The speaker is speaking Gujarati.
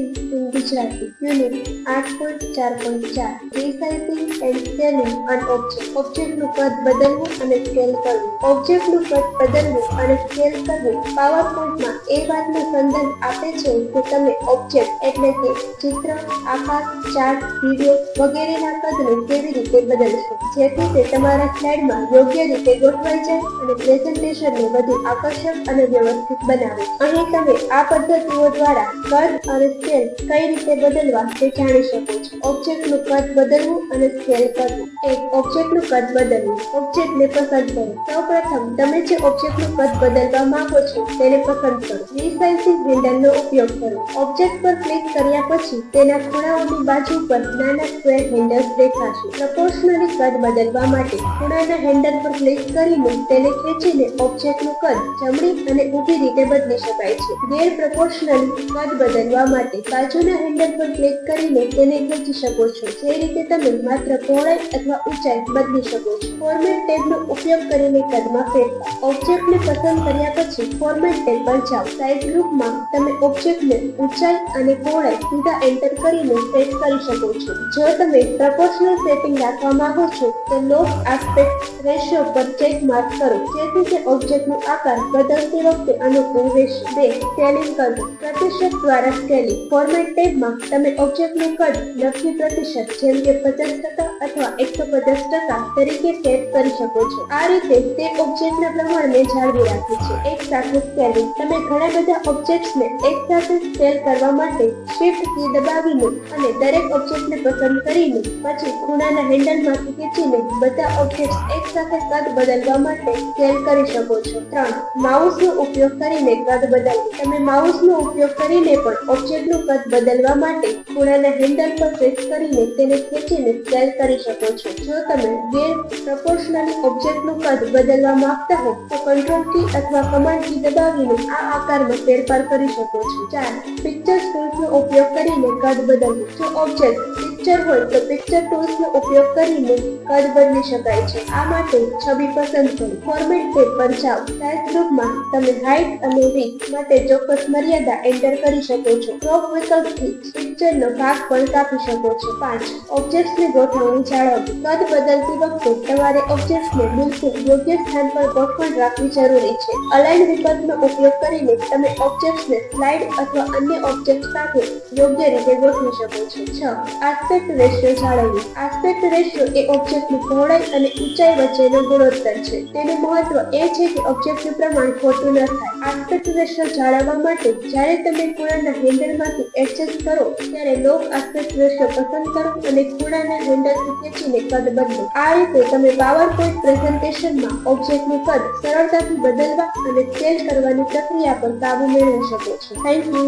એસી ઇન ગુજરાતી યુનિટ આઠ પોઈન્ટ ચાર પોઈન્ટ ચાર Object. ઓબ્જેક્ટનું કદ બદલવું અને સ્કેલ કરવું. ઓબ્જેક્ટનું કદ બદલવું અને સ્કેલ કરવું. પાવર પોઈન્ટમાં એ વાતનો સંદર્ભ આપે છે કે તમે ઓબ્જેક્ટ એટલે કે ચિત્ર, આકાર ચાર્ટ વીડિયો વગેરેના કદને કેવી રીતે બદલશો. જેથી તે તમારા સ્લાઇડમાં યોગ્ય રીતે ગોઠવાઈ જાય અને પ્રેઝન્ટેશનને વધુ આકર્ષક અને વ્યવસ્થિત બનાવે. અહીં તમે આ પદ્ધતિઓ દ્વારા કદ અને સ્કેલ કઈ રીતે બદલવા તે જાણી શકો છો. ઓબ્જેક્ટનું કદ બદલવું અને સ્કેલ કરવું. એક ઓબ્જેક્ટનું કદ બદલવું. ઓબ્જેક્ટને પસંદ કરો. સૌપ્રથમ, તમે જે ઓબ્જેક્ટનું કદ બદલવા માંગો છો, તેને પસંદ કરો. રિસાઇઝિંગ વિન્ડલનો ઉપયોગ કરો. ઓબ્જેક્ટ પર ક્લિક કર્યા પછી, તેના ખૂણાઓની બાજુ પર નાના સ્ક્વેર હેન્ડલ્સ દેખાશે. પ્રપોર્શનલી કદ બદલવા માટે, ખૂણાના હેન્ડલ પર ક્લિક કરીને તેને ખેંચીને ઓબ્જેક્ટનું કદ જમણી અને ઊભી રીતે બદલી શકાય છે. ગેર પ્રપોર્શનલી કદ બદલવા માટે બાજુના હેન્ડલ પર ક્લિક કરીને તેને ખેંચી શકો છો. જે રીતે તમે માત્ર પહોળાઈ અથવા ઊંચાઈ બદલી શકો છો. ફોર્મેટ ટેબનો ઉપયોગ કરીને કદમાં ફેરફાર ઓબ્જેક્ટને પસંદ કર્યા પછી ફોર્મેટ ટેબ પર જાઓ. સાઇઝ ગ્રુપમાં તમે ઓબ્જેક્ટને ઊંચાઈ અને પહોળાઈ સીધા એન્ટર કરીને સેટ કરી શકો છો. જો તમે પ્રપોર્શનલ સેટિંગ રાખવા માંગો છો, તો લોક આસ્પેક્ટ રેશિયો પર ચેક માર્ક કરો. જેથી તે ઓબ્જેક્ટનો આકાર બદલતી વખતે અનુકૂળ રહેશે. બે સ્કેલિંગ કરવું. પ્રતિશત દ્વારા સ્કેલિંગ ફોર્મેટ ટેબમાં તમે ઓબ્જેક્ટનું કદ નક્કી પ્રતિશત જેમ કે પચાસ ટકા અથવા એકસો પચાસ ટકા તરીકે સેટ કરી શકો છો. આ રીતે તે ઓબ્જેક્ટના પ્રમાણને જાળવી રાખે છે. એક સાથે સ્કેલિંગ તમે ઘણા બધા ઓબ્જેક્ટ્સને એક સાથે સ્કેલ કરવા માટે શિફ્ટ કી દબાવીને અને દરેક ઓબ્જેક્ટને પસંદ કરીને પછી ખૂણાના હેન્ડલમાંથી ખેંચીને બધા ઓબ્જેક્ટ્સ એક સાથે કદ બદલવા માટે સ્કેલ કરી શકો છો. ત્રણ. માઉસનો ઉપયોગ કરીને કદ બદલવું તમે માઉસનો ઉપયોગ કરીને પણ ઓબ્જેક્ટનું કદ બદલવા માટે ખૂણાના હેન્ડલ પર પ્રેસ કરીને તેને ખેંચીને સ્કેલ કરી શકો છો. જો તમે ગેર પ્રપોર્શનલી ઓબ્જેક્ટનું કદ બદલવા માંગતા હો, તો કંટ્રોલ કી અથવા કમાન્ડ કી દબાવીને આ આકારમાં ફેરફાર કરી શકો છો. ચાર પિક્ચર ટૂલ્સનો ઉપયોગ કરીને કદ બદલવું. જો ઓબ્જેક્ટ પિક્ચર હોય, તો પિક્ચર ટૂલ્સનો ઉપયોગ કરીને કદ બદલી શકાય છે. આ માટે છબી પસંદ કરો. ફોર્મેટ ટેબ પર જાઓ. સાઇઝ ગ્રુપમાં તમે હાઇટ અને width માટે ચોક્કસ મર્યાદા એન્ટર કરી શકો છો. ક્રોપ વિકલ્પથી પિક્ચરનો ભાગ પણ કાપી શકો છો. પાંચ. ઓબ્જેક્ટ્સની ગોઠવણી જાળવવી. કદ બદલતી વખતે તમારે ઓબ્જેક્ટ્સને બિલકુલ યોગ્ય સ્થાન પર ગોઠવણ રાખવી જરૂરી છે. અલાઇન વિકલ્પનો ઉપયોગ કરીને તમે ઓબ્જેક્ટ્સને સ્લાઇડ અથવા અન્ય ઓબ્જેક્ટ સાથે યોગ્ય રીતે ગોઠવી શકો છો. છ. આસ્પેક્ટ રેશિયો જાળવવી. આસ્પેક્ટ રેશિયો એ ઓબ્જેક્ટની પહોળાઈ અને ઊંચાઈ વચ્ચેનો ગુણોત્તર છે. તેનું મહત્વ એ છે કે ઓબ્જેક્ટનું પ્રમાણ ખોટું ન થાય. આસ્પેક્ટ રેશિયો જાળવવા માટે જ્યારે તમે ખૂણાના હેન્ડલમાંથી એડજસ્ટ કરો ત્યારે લોક આસ્પેક્ટ રેશિયો પસંદ કરો અને ખૂણાના હેન્ડલથી ખેંચીને કદ બદલો. આ રીતે તમે પાવરપોઈન્ટ પ્રેઝન્ટેશનમાં ઓબ્જેક્ટનું કદ સરળતાથી બદલવા અને સ્કેલ કરવાની પ્રક્રિયા પર કાબુ મેળવી શકો છો. Thank you